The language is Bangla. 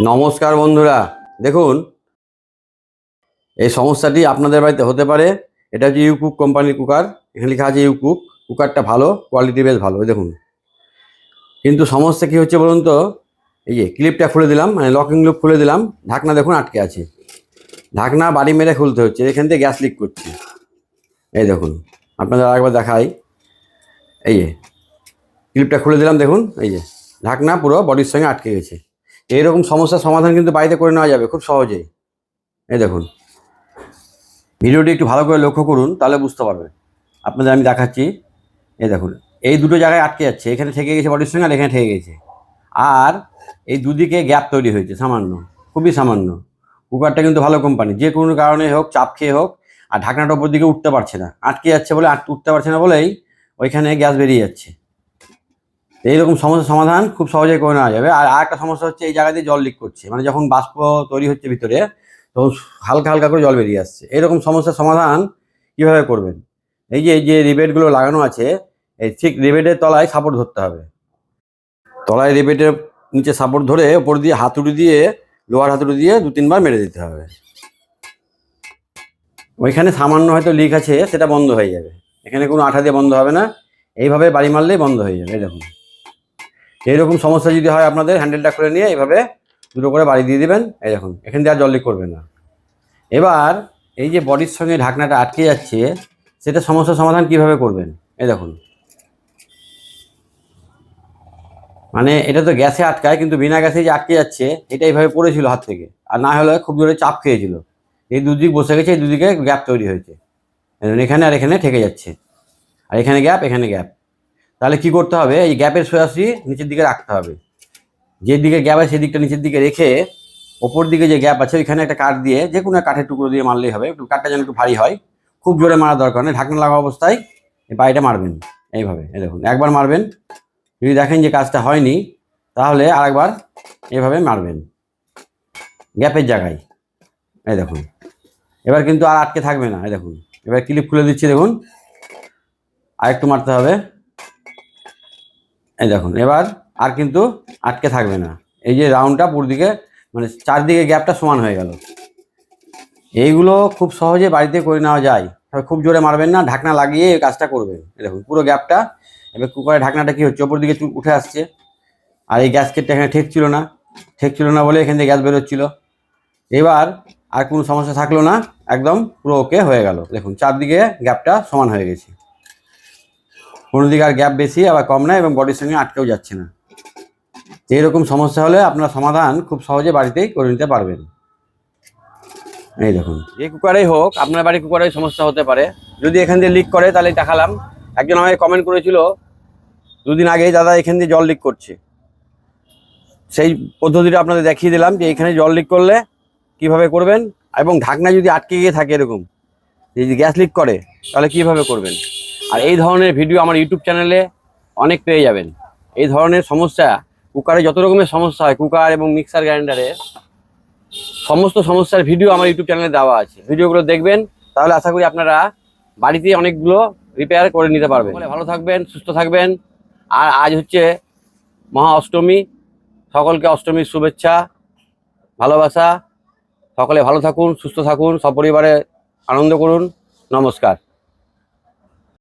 নমস্কার বন্ধুরা। দেখুন, এই সমস্যাটি আপনাদের বাড়িতে হতে পারে। এটা হচ্ছে ইউকুক কোম্পানির কুকার। এখানে লেখা আছে ইউকুক কুকারটা ভালো, কোয়ালিটি বেশ ভালো দেখুন। কিন্তু সমস্যা কি হচ্ছে বলুন তো? এই যে ক্লিপটা খুলে দিলাম মানে লকিং লুপ খুলে দিলাম। ঢাকনা দেখুন আটকে আছে। ঢাকনা বাড়ি মেরে খুলতে হচ্ছে, এখান থেকে গ্যাস লিক করছে। এই দেখুন, আপনাদের আরেকবার দেখাই। এই যে, ক্লিপটা খুলে দিলাম, দেখুন। এই যে, ঢাকনা পুরো বডির সঙ্গে আটকে গেছে। এইরকম সমস্যার সমাধান কিন্তু বাড়িতে করে নেওয়া যাবে খুব সহজেই। এই দেখুন। ভিডিওটি একটু ভালো করে লক্ষ্য করুন, তাহলে বুঝতে পারবেন আপনাদের আমি দেখাচ্ছি। এই দেখুন, এই দুটো জায়গায় আটকে যাচ্ছে। এখানে থেকে গেছে বডির সঙ্গে আর এখানে থেকে গেছে। আর এই দুদিকে গ্যাপ তৈরি হয়েছে, সামান্য, খুবই সামান্য। কুকারটা কিন্তু ভালো কোম্পানি যে কোনো কারণে হোক, চাপ খেয়ে হোক, আর ঢাকনাটা ওপর দিকে উঠতে পারছে না। আটকে যাচ্ছে বলে, আট, উঠতে পারছে না বলেই ওইখানে গ্যাস বেরিয়ে যাচ্ছে। এইরকম সমস্যার সমাধান খুব সহজেই করে নেওয়া যাবে। আর আরেকটা সমস্যা হচ্ছে এই জায়গা দিয়ে জল লিক করছে। মানে যখন বাষ্প তৈরি হচ্ছে ভিতরে, তখন হালকা হালকা করে জল বেরিয়ে আসছে। এরকম সমস্যার সমাধান কীভাবে করবেন? এই যে এই যে রিবেটগুলো লাগানো আছে, এই ঠিক রিবেটের তলায় সাপোর্ট ধরতে হবে। তলায় রিবেটের নিচে সাপোর্ট ধরে ওপর দিয়ে হাতুড়ি দিয়ে, লোহার হাতুড়ি দিয়ে দু, তিনবার মেরে দিতে হবে। ওইখানে সামান্য হয়তো লিক আছে, সেটা বন্ধ হয়ে যাবে। এখানে কোনো আঠা দিয়ে বন্ধ হবে না। এইভাবে বাড়ি মারলেই বন্ধ হয়ে যাবে দেখুন। এইরকম সমস্যা যদি হয় আপনাদের হ্যান্ডেলটা খুলে নিয়ে এইভাবে দুটো করে বাড়ি দিয়ে দেবেন। এই দেখুন, এখান দিয়ে আর জল করবে না। এবার এই যে বডির সঙ্গে ঢাকনাটা আটকে যাচ্ছে, সেটা সমস্যার সমাধান কীভাবে করবেন? এই দেখুন। মানে এটা তো গ্যাসে আটকায়, কিন্তু বিনা গ্যাসে যে আটকে যাচ্ছে, এটা এইভাবে পড়েছিল হাত থেকে। আর না হলে খুব জোরে চাপ খেয়েছিল। এই দুদিক বসে গেছে, এই দুদিকে গ্যাপ তৈরি হয়েছে। এখানে আর এখানে ঠেকে যাচ্ছে। আর এখানে গ্যাপ এখানে গ্যাপ তাহলে কি করতে হবে? এই গ্যাপের সোয়াশি নিচের দিকে রাখতে হবে। যে দিকে গ্যাপ আছে, সেদিকটা নিচের দিকে রেখে ওপর দিকে যে গ্যাপ আছে, ওইখানে একটা কাঠ দিয়ে যে কোনো কাঠের টুকরো দিয়ে মারলেই হবে। একটু কাঠটা যেন একটু ভারী হয়। খুব জোরে মারা দরকার নেই। ঢাকনা লাগা অবস্থায় এই বাড়িটা মারবেন এইভাবে। এই দেখুন, একবার মারবেন। যদি দেখেন যে কাজটা হয়নি, তাহলে আরেকবার এভাবে মারবেন। গ্যাপের জায়গায়। এই দেখুন। এবার কিন্তু আর আটকে থাকবে না। এই দেখুন। এবার ক্লিপ খুলে দিচ্ছি, দেখুন। আর একটু মারতে হবে। এই দেখুন, এবার আর কিন্তু আটকে থাকবে না। এই যে রাউন্ডটা পুরো দিকে মানে চারদিকে গ্যাপটা সমান হয়ে গেল। এইগুলো খুব সহজে বাড়িতে করে নেওয়া যায়। তবে খুব জোরে মারবেন না, ঢাকনা লাগিয়ে এই কাজটা করবেন। দেখুন, পুরো গ্যাপটা এবার কুকারের ঢাকনাটা কি হচ্ছে, ওপর দিকে উঠে আসছে। আর এই গ্যাস কেটটা এখানে ঠেকছিল না। ঠেকছিল না বলে এখান থেকে গ্যাস বেরোচ্ছিল। এবার আর কোনো সমস্যা থাকল না, একদম পুরো ওকে হয়ে গেল। দেখুন, চারদিকে গ্যাপটা সমান হয়ে গেছে। কোনো দিকে আর গ্যাপ বেশি, আবার কম না এবং বডির সঙ্গে আটকেও যাচ্ছে না। তো এরকম সমস্যা হলে আপনার সমাধান খুব সহজে বাড়িতেই করে নিতে পারবেন। এই দেখুন। যে কুকারেই হোক, আপনার বাড়ির কুকারেই সমস্যা হতে পারে। যদি এখান দিয়ে লিক করে, তাহলে দেখালাম। একজন আমাকে কমেন্ট করেছিল, দুদিন আগেই দাদা এখান দিয়ে জল লিক করছে। সেই পদ্ধতিটা আপনাদের দেখিয়ে দিলাম যে এখানে জল লিক করলে কীভাবে করবেন এবং ঢাকনা যদি আটকে গিয়ে থাকে এরকম, যদি গ্যাস লিক করে, তাহলে কীভাবে করবেন? আর এই ধরনের ভিডিও আমার ইউটিউব চ্যানেলে অনেক পেয়ে যাবেন। এই ধরনের সমস্যা, কুকারে যত রকমের সমস্যা হয়, কুকার এবং মিক্সার গ্রাইন্ডারে, সমস্ত সমস্যার ভিডিও আমার ইউটিউব চ্যানেলে দেওয়া আছে। ভিডিওগুলো দেখবেন, তাহলে আশা করি আপনারা বাড়িতে অনেকগুলো রিপেয়ার করে নিতে পারবেন। ভালো থাকবেন, সুস্থ থাকবেন। আর আজ হচ্ছে মহা অষ্টমী। সকলকে অষ্টমীর শুভেচ্ছা, ভালোবাসা। সকলে ভালো থাকুন, সুস্থ থাকুন, সপরিবারে আনন্দ করুন। নমস্কার।